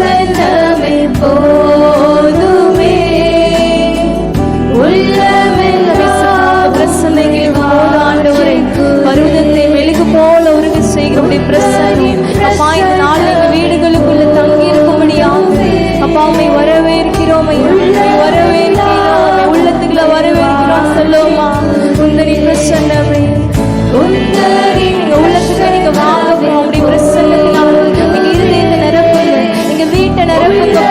وسلم எப்போதுமே உள்ளமில் பிரசனையை ஆண்டவரை பருவத்தை மெழுகு போல உருவி செய்கிறோம். பிரசனை நாளை Thank you.